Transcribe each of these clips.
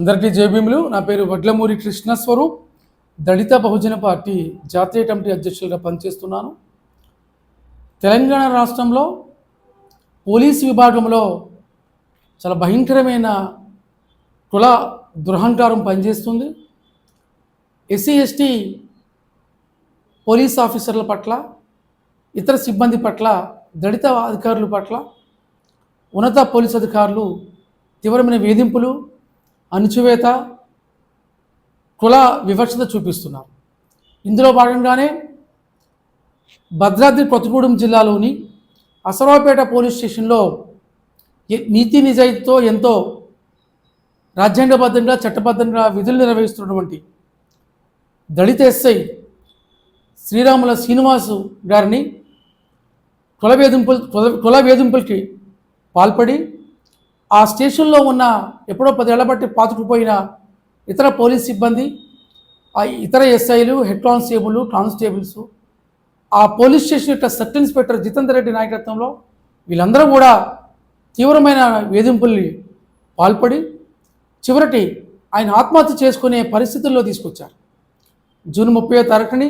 అందరికీ జయభీములు నా పేరు వడ్లమూరి కృష్ణస్వరూప్ దళిత బహుజన పార్టీ జాతీయ కమిటీ అధ్యక్షులుగా పనిచేస్తున్నాను. తెలంగాణ రాష్ట్రంలో పోలీస్ విభాగంలో చాలా భయంకరమైన కుల దురహంకారం పనిచేస్తుంది. ఎస్సీ ఎస్టీ పోలీస్ ఆఫీసర్ల పట్ల ఇతర సిబ్బంది పట్ల దళిత అధికారుల పట్ల ఉన్నత పోలీస్ అధికారులు తీవ్రమైన వేధింపులు అణచివేత కుల వివక్షత చూపిస్తున్నారు. ఇందులో భాగంగానే భద్రాద్రి కొత్తగూడెం జిల్లాలోని అసరావుపేట పోలీస్ స్టేషన్లో నీతి నిజాయితీతో ఎంతో రాజ్యాంగబద్ధంగా చట్టబద్ధంగా విధులు నిర్వహిస్తున్నటువంటి దళిత ఎస్ఐ శ్రీరాముల శ్రీనివాసు గారిని కుల వేధింపులు కుల- కుల వేధింపులకి పాల్పడి ఆ స్టేషన్లో ఉన్న ఎప్పుడో పదేళ్ళ బట్టి పాతుకుపోయిన ఇతర పోలీస్ సిబ్బంది ఆ ఇతర ఎస్ఐలు హెడ్ కానిస్టేబుల్ కానిస్టేబుల్స్ ఆ పోలీస్ స్టేషన్ యొక్క సబ్ ఇన్స్పెక్టర్ జితేందర్ రెడ్డి నాయకత్వంలో వీళ్ళందరూ కూడా తీవ్రమైన వేధింపుల్ని పాల్పడి చివరికి ఆయన ఆత్మహత్య చేసుకునే పరిస్థితుల్లో తీసుకొచ్చారు. జూన్ ముప్పై తారీఖుని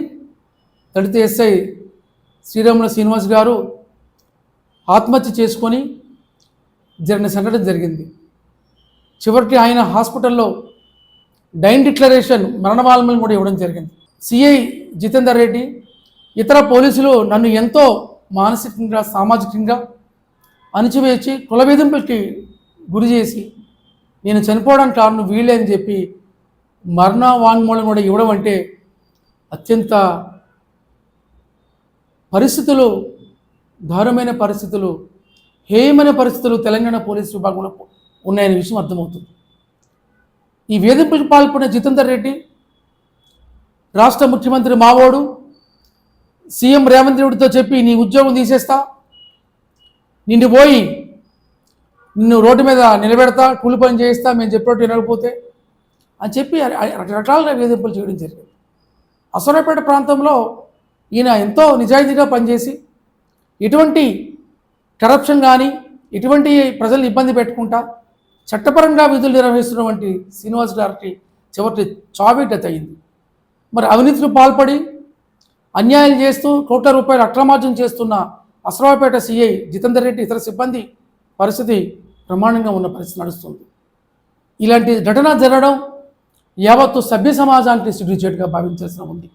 దళిత ఎస్ఐ శ్రీరాముల శ్రీనివాస్ గారు ఆత్మహత్య చేసుకొని జరిగిన సంఘటన జరిగింది. చివరికి ఆయన హాస్పిటల్లో డైన్ డిక్లరేషన్ మరణ కూడా ఇవ్వడం జరిగింది. సిఐ జితేందర్ రెడ్డి ఇతర పోలీసులు నన్ను ఎంతో మానసికంగా సామాజికంగా అణిచివేసి కుల వేధింపులకి గురి చేసి నేను చనిపోవడానికి కారణం వీళ్ళే అని చెప్పి మరణ వాంగ్మూలం కూడా ఇవ్వడం అంటే అత్యంత పరిస్థితులు దారుణమైన పరిస్థితులు హేయమైన పరిస్థితులు తెలంగాణ పోలీసు విభాగంలో ఉన్నాయనే విషయం అర్థమవుతుంది. ఈ వేధింపులకు పాల్పడిన జితేందర్ రెడ్డి రాష్ట్ర ముఖ్యమంత్రి మావోడు సీఎం రేవంత్ రెడ్డితో చెప్పి నీ ఉద్యోగం తీసేస్తా నిన్ను పోయి నిన్ను రోడ్డు మీద నిలబెడతా కూలి పని చేయిస్తా మేము చెప్పినట్టు వినకపోతే అని చెప్పి రకరకాలుగా వేధింపులు చేయడం జరిగింది. అసరపేట ప్రాంతంలో ఈయన ఎంతో నిజాయితీగా పనిచేసి ఎటువంటి కరప్షన్ కానీ ఎటువంటి ప్రజల్ని ఇబ్బంది పెట్టుకుంటా చట్టపరంగా విధులు నిర్వహిస్తున్నటువంటి శ్రీనివాస్ గారికి చివరి చావిట అయింది మరి అవినీతికి పాల్పడి అన్యాయం చేస్తూ కోట్ల రూపాయలు అక్రమార్జన చేస్తున్న అసరావుపేట సిఐ జితేందర్ రెడ్డి ఇతర సిబ్బంది పరిస్థితి ప్రమాణంగా ఉన్న పరిస్థితి నడుస్తుంది. ఇలాంటి ఘటన జరగడం యావత్తు సభ్య సమాజానికి సిగ్నిచేట్గా భావించాల్సిన ఉంది.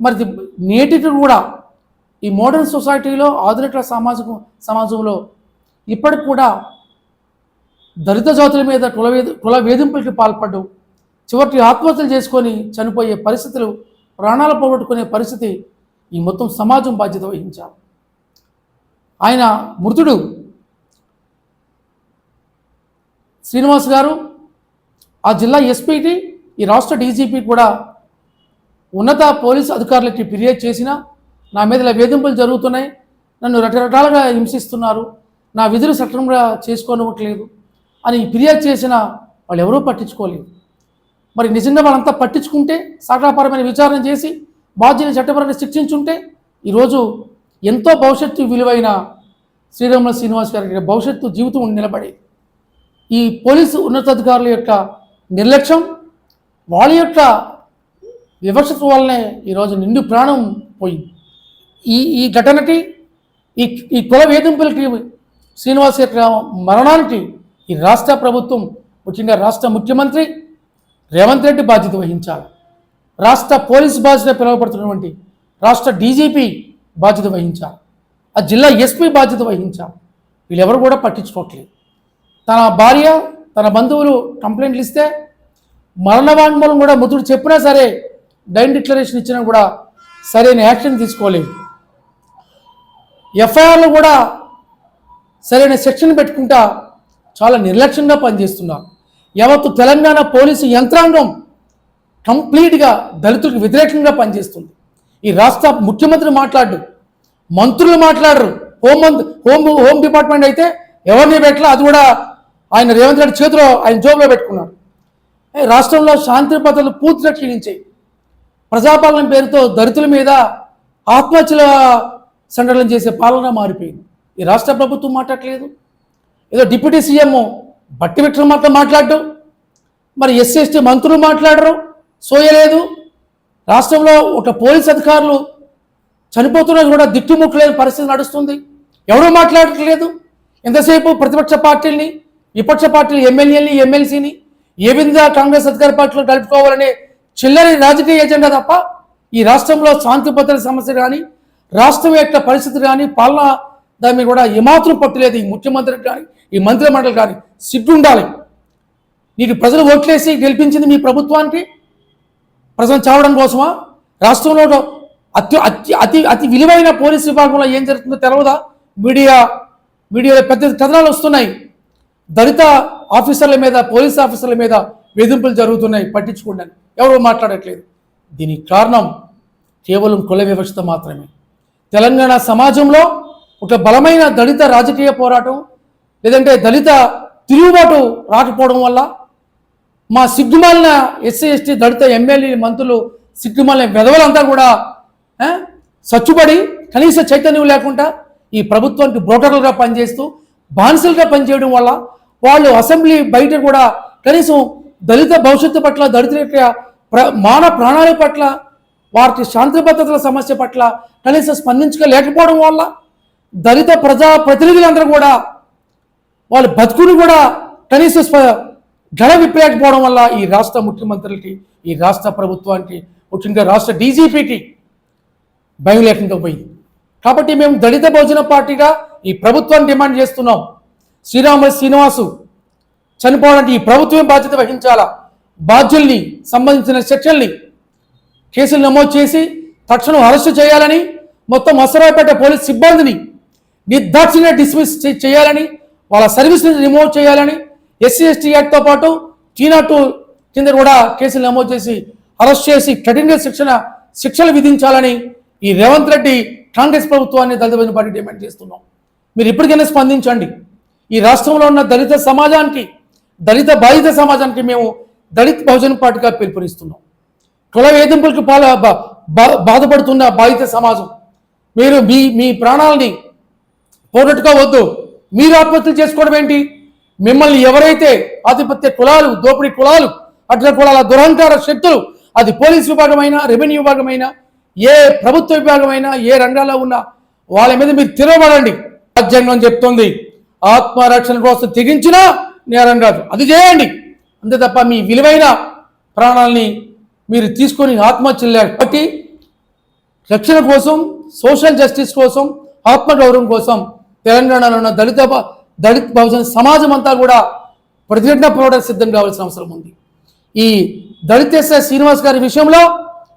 మరి నేటికి కూడా ఈ మోడర్న్ సొసైటీలో ఆధునిక సామాజిక సమాజంలో ఇప్పటికి కూడా దళిత జాతుల మీద కుల కుల వేధింపులకి పాల్పడడం చివరికి ఆత్మహత్యలు చేసుకొని చనిపోయే పరిస్థితులు ప్రాణాలు పోగొట్టుకునే పరిస్థితి ఈ మొత్తం సమాజం బాధ్యత వహించారు ఆయన మృతుడు శ్రీనివాస్ గారు ఆ జిల్లా ఎస్పీకి ఈ రాష్ట్ర డీజీపీ కూడా ఉన్నత పోలీసు అధికారులకి ఫిర్యాదు చేసినా నా మీద ఇలా వేధింపులు జరుగుతున్నాయి. నన్ను రకరకాలుగా హింసిస్తున్నారు. నా విధులు సక్రమంగా చేసుకోనివ్వట్లేదు అని ఫిర్యాదు చేసిన వాళ్ళు ఎవరూ పట్టించుకోలేదు. మరి నిజంగా వాళ్ళంతా పట్టించుకుంటే సాకాపరమైన విచారణ చేసి బాధ్యుని చట్టపరంగా శిక్షించుంటే ఈరోజు ఎంతో భవిష్యత్తు విలువైన శ్రీరాముల శ్రీనివాస్ గారి భవిష్యత్తు జీవితం నిలబడేది. ఈ పోలీసు ఉన్నతాధికారుల యొక్క నిర్లక్ష్యం వాళ్ళ యొక్క వివక్షత వల్లనే ఈరోజు నిండు ప్రాణం పోయింది. ఈ ఈ ఘటనకి ఈ ఈ కుల వేధింపులకి శ్రీనివాస్ యొక్క మరణానికి ఈ రాష్ట్ర ప్రభుత్వం ముఖ్యంగా రాష్ట్ర ముఖ్యమంత్రి రేవంత్ రెడ్డి బాధ్యత వహించాలి. రాష్ట్ర పోలీస్ బాధ్యత పిలువబడుతున్నటువంటి రాష్ట్ర డీజీపీ బాధ్యత వహించాలి. ఆ జిల్లా ఎస్పీ బాధ్యత వహించాలి. వీళ్ళెవరు కూడా పట్టించుకోవట్లేదు. తన భార్య తన బంధువులు కంప్లైంట్లు ఇస్తే మరణ వాంగ్మూలం కూడా ముదుడు చెప్పినా సరే డైన్ డిక్లరేషన్ ఇచ్చినా కూడా సరైన యాక్షన్ తీసుకోలేదు. ఎఫ్ఐఆర్లు కూడా సరైన సెక్షన్ పెట్టుకుంటా చాలా నిర్లక్ష్యంగా పనిచేస్తున్నారు. యావత్తు తెలంగాణ పోలీసు యంత్రాంగం కంప్లీట్గా దళితులకు వ్యతిరేకంగా పనిచేస్తుంది. ఈ రాష్ట్ర ముఖ్యమంత్రి మాట్లాడు మంత్రులు మాట్లాడరు. హోం హోమ్ హోమ్ డిపార్ట్మెంట్ అయితే ఎవరిని పెట్టలా అది కూడా ఆయన రేవంత్ రెడ్డి చేతిలో ఆయన జోబులో పెట్టుకున్నాడు రాష్ట్రంలో శాంతి భద్రతలు పూర్తిగా క్షీణించాయి. ప్రజాపాలన పేరుతో దళితుల మీద ఆత్మహత్యల సంఘటనలు చేసే పాలన మారిపోయింది. ఈ రాష్ట్ర ప్రభుత్వం మాట్లాడలేదు ఏదో డిప్యూటీ సీఎం బట్టి మాత్రం మాట్లాడడం. మరి ఎస్సీఎస్టీ మంత్రులు మాట్లాడరు. సోయలేదు. రాష్ట్రంలో ఒక పోలీస్ అధికారులు చనిపోతున్నా కూడా దిట్టుముక్కలేని పరిస్థితి నడుస్తుంది. ఎవరూ మాట్లాడట్లేదు. ఎంతసేపు ప్రతిపక్ష పార్టీల్ని విపక్ష పార్టీలు ఎమ్మెల్యేని ఎమ్మెల్సీని ఏ విధంగా కాంగ్రెస్ అధికార పార్టీలో కలుపుకోవాలనే చిల్లరి రాజకీయ ఎజెండా తప్ప ఈ రాష్ట్రంలో శాంతి భద్రత సమస్య కానీ రాష్ట్రం యొక్క పరిస్థితి కానీ పాలన దాని మీద కూడా ఏమాత్రం పట్టులేదు ఈ ముఖ్యమంత్రికి కానీ ఈ మంత్రి మండలి కానీ సిగ్గు ఉండాలి నీకు ప్రజలు ఓట్లేసి గెలిపించింది మీ ప్రభుత్వానికి? ప్రజలు చావడం కోసమా? రాష్ట్రంలో అతి అతి అతి అతి విలువైన పోలీస్ విభాగంలో ఏం జరుగుతుందో తెలవదా? మీడియా మీడియాలో పెద్ద కథనాలు వస్తున్నాయి. దళిత ఆఫీసర్ల మీద పోలీస్ ఆఫీసర్ల మీద వేధింపులు జరుగుతున్నాయి. పట్టించుకోండి ఎవరు మాట్లాడట్లేదు. దీనికి కారణం కేవలం కుల వ్యవస్థ మాత్రమే. తెలంగాణ సమాజంలో ఒక బలమైన దళిత రాజకీయ పోరాటం లేదంటే దళిత తిరుగుబాటు రాకపోవడం వల్ల మా సిగ్గుమాలిన ఎస్సీ ఎస్టీ దళిత ఎమ్మెల్యే మంత్రులు సిగ్గుమాలిన వెధవలంతా కూడా ఆ, సచ్చుబడి కనీస చైతన్యం లేకుండా ఈ ప్రభుత్వానికి బ్రోకర్లుగా పనిచేస్తూ బానిసలుగా పనిచేయడం వల్ల వాళ్ళు అసెంబ్లీ బయట కూడా కనీసం దళిత భవిష్యత్తు పట్ల దళితుల యొక్క ప్ర మాన ప్రాణాల పట్ల వారికి శాంతి భద్రతల సమస్య పట్ల కనీసం స్పందించలేకపోవడం వల్ల దళిత ప్రజా ప్రతినిధులందరూ కూడా వాళ్ళ బతుకుని కూడా కనీస స్ప గడ విప్పలేకపోవడం వల్ల ఈ రాష్ట్ర ముఖ్యమంత్రులకి ఈ రాష్ట్ర ప్రభుత్వానికి ముఖ్యంగా రాష్ట్ర డీజీపీకి భయం లేకుండా పోయింది. కాబట్టి మేము దళిత భోజన పార్టీగా ఈ ప్రభుత్వాన్ని డిమాండ్ చేస్తున్నాం. శ్రీరామ శ్రీనివాసు చనిపోవడానికి ఈ ప్రభుత్వమే బాధ్యత వహించాలా? బాధ్యుల్ని సంబంధించిన చర్చల్ని కేసులు నమోదు చేసి తక్షణం అరెస్టు చేయాలని మొత్తం మసరాపేట పోలీస్ సిబ్బందిని నిర్దాక్షిణ్య డిస్మిస్ చేయాలని వాళ్ళ సర్వీస్ నుంచి రిమూవ్ చేయాలని ఎస్సీ ఎస్టీ యాక్ట్తో పాటు టీనా టూ కింద కూడా కేసులు నమోదు చేసి అరెస్ట్ చేసి కఠిన శిక్షణ శిక్షలు విధించాలని ఈ రేవంత్ రెడ్డి కాంగ్రెస్ ప్రభుత్వాన్ని దళిత పార్టీ డిమాండ్ చేస్తున్నాం. మీరు ఇప్పటికైనా స్పందించండి. ఈ రాష్ట్రంలో ఉన్న దళిత సమాజానికి దళిత బాధిత సమాజానికి మేము దళిత్ బహుజన్ పార్టీగా పిలుపునిస్తున్నాం. కుల వేధింపులకు పాల బాధపడుతున్న బాధిత సమాజం. మీరు మీ మీ ప్రాణాలని పోగొట్టుగా వద్దు. మీరు ఆత్మహత్యలు చేసుకోవడం ఏంటి? మిమ్మల్ని ఎవరైతే ఆధిపత్య కులాలు దోపిడీ కులాలు అట్ల కులాల దురహంకార శక్తులు అది పోలీస్ విభాగమైనా రెవెన్యూ విభాగమైనా ఏ ప్రభుత్వ విభాగమైనా ఏ రంగాల్లో ఉన్నా వాళ్ళ మీద మీరు తిరగబడండి. రాజ్యాంగం చెప్తుంది. ఆత్మరక్షణ కోసం తెగించినా నేరం కాదు. అది చేయండి. అంతే తప్ప మీ విలువైన ప్రాణాలని మీరు తీసుకొని ఆత్మహత్యలు లేరు. కాబట్టి రక్షణ కోసం సోషల్ జస్టిస్ కోసం ఆత్మగౌరవం కోసం తెలంగాణలో ఉన్న దళిత బ- దళిత్ బహుజన సమాజం అంతా కూడా ప్రతిఘటన పోరాటం సిద్ధం కావాల్సిన అవసరం ఉంది ఈ దళిత ఎస్ఐ శ్రీనివాస్ గారి విషయంలో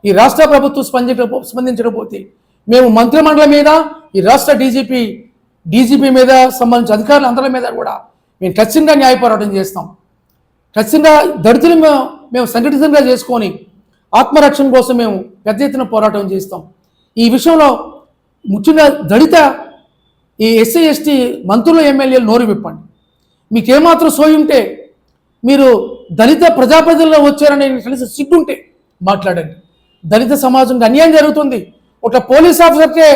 ఈ రాష్ట్ర ప్రభుత్వం స్పందించ స్పందించకపోతే మేము మంత్రిమండలి మీద ఈ రాష్ట్ర డీజీపీ డీజీపీ మీద సంబంధించిన అధికారులు అందరి మీద కూడా మేము ఖచ్చితంగా న్యాయ పోరాటం చేస్తాం ఖచ్చితంగా దళితులు మేము మేము సంఘటితంగా చేసుకొని ఆత్మరక్షణ కోసం మేము పెద్ద ఎత్తున పోరాటం చేస్తాం. ఈ విషయంలో ముఖ్యంగా దళిత ఈ ఎస్సీ ఎస్టీ మంత్రులు ఎమ్మెల్యేలు నోరు విప్పండి. మీకు ఏమాత్రం సోయి ఉంటే మీరు దళిత ప్రజాప్రతినిధుల్లో వచ్చారని కలిసి సిగ్గుంటే మాట్లాడండి. దళిత సమాజంకి అన్యాయం జరుగుతుంది. ఒక పోలీస్ ఆఫీసర్కే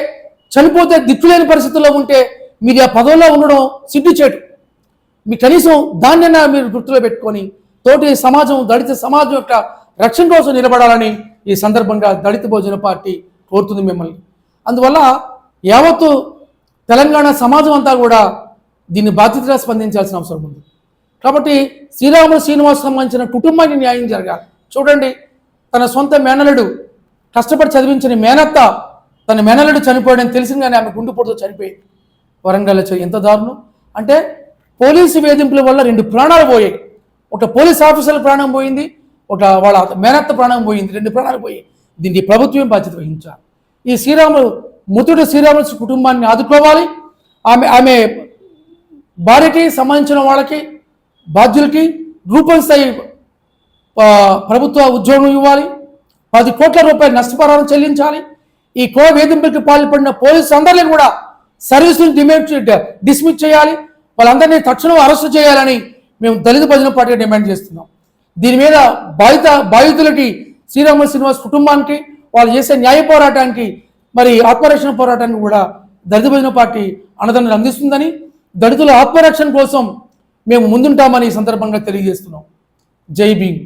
చనిపోతే దిక్కులేని పరిస్థితుల్లో ఉంటే మీరు ఆ పదవుల్లో ఉండడం సిగ్గుచేటు మీ కనీసం దాన్నైనా మీరు గుర్తులో పెట్టుకొని తోటి సమాజం దళిత సమాజం యొక్క రక్షణ కోసం నిలబడాలని ఈ సందర్భంగా దళిత భోజన పార్టీ కోరుతుంది మిమ్మల్ని. అందువల్ల యావత్తు తెలంగాణ సమాజం అంతా కూడా దీన్ని బాధ్యతగా స్పందించాల్సిన అవసరం ఉంది. కాబట్టి శ్రీరాములు శ్రీనివాస్ సంబంధించిన కుటుంబానికి న్యాయం జరగాలి. చూడండి తన సొంత మేనలుడు కష్టపడి చదివించిన మేనత్త తన మేనలుడు చనిపోయాడని తెలిసింది కానీ ఆమె గుండెపోటుతో చనిపోయింది. వరంగల్ ఎంత దారుణం. అంటే పోలీసు వేధింపుల వల్ల రెండు ప్రాణాలు పోయాయి. ఒక పోలీస్ ఆఫీసర్ ప్రాణం పోయింది. ఒక వాళ్ళ మేనత్త ప్రాణం పోయింది రెండు ప్రాణాలు పోయి దీనికి ప్రభుత్వం బాధ్యత వహించాలి? ఈ శ్రీరాములు ముతుడు శ్రీరాములు కుటుంబాన్ని ఆదుకోవాలి. ఆమె ఆమె భార్యకి సంబంధించిన వాళ్ళకి బాధ్యులకి రూపం స్థాయి ప్రభుత్వ ఉద్యోగం ఇవ్వాలి. పది కోట్ల రూపాయలు నష్టపరాలను చెల్లించాలి. ఈ కో వేధింపులకు పాల్పడిన పోలీసు అందరినీ కూడా సర్వీసులు డిమాండ్ డిస్మిస్ చేయాలి. వాళ్ళందరినీ తక్షణం అరెస్టు చేయాలని మేము దళిత భజన పార్టీ డిమాండ్ చేస్తున్నాం. దీని మీద బాధిత బాధితులకి శ్రీరామ శ్రీనివాస్ కుటుంబానికి వాళ్ళు చేసే న్యాయ పోరాటానికి మరి ఆత్మరక్షణ పోరాటానికి కూడా దళిత భజన పార్టీ అన్నదండలు అందిస్తుందని దళితుల ఆత్మరక్షణ కోసం మేము ముందుంటామని ఈ సందర్భంగా తెలియజేస్తున్నాం. జై భీమ్.